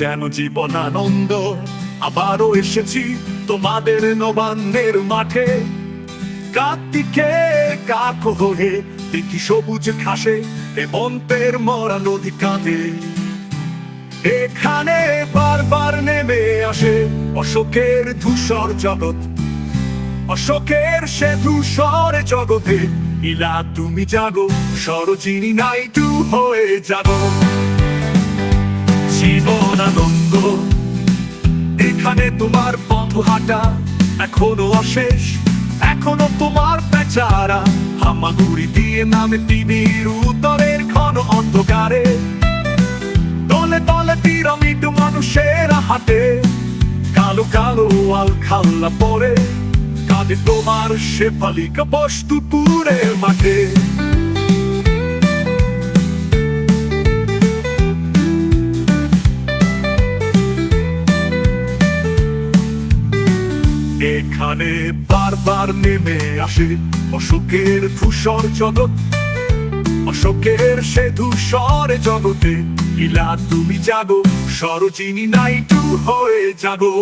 যেন জীবন আনন্দ আবারও এসেছি তোমাদের নবান্নের মাঠে। কার্তিকে কাক হয়ে দেখি সবুজ ঘাসে হেমন্তের মরা নদী কাঁদে এখানে বারবার নেমে আসে অশোকের ধূসর জগৎ। অশোকের সে ধূসর জগতে ইলা তুমি জাগো, সরজিনী নাইটু হয়ে জাগো। এখানে তোমার পথ হাঁটা এখনও অশেষ, এখনও তোমার বেচারা হামাগুড়ি দিয়ে নামে টিভির উত্তরের ঘন অন্ধকারে। তলে তলে পিরামিড মানুষের হাতে কালো কালো আল খাল্লা পরে, কাঁদে তোমার শেফালিকা বস্তুপুরের মাঠে। এখানে বারবার নেমে আসে অশোকের ধূসর জগৎ। অশোকের সে ধূসর জগতে, ইলা তুমি জাগো, সরোজিনী নাইটু হয়ে জাগো।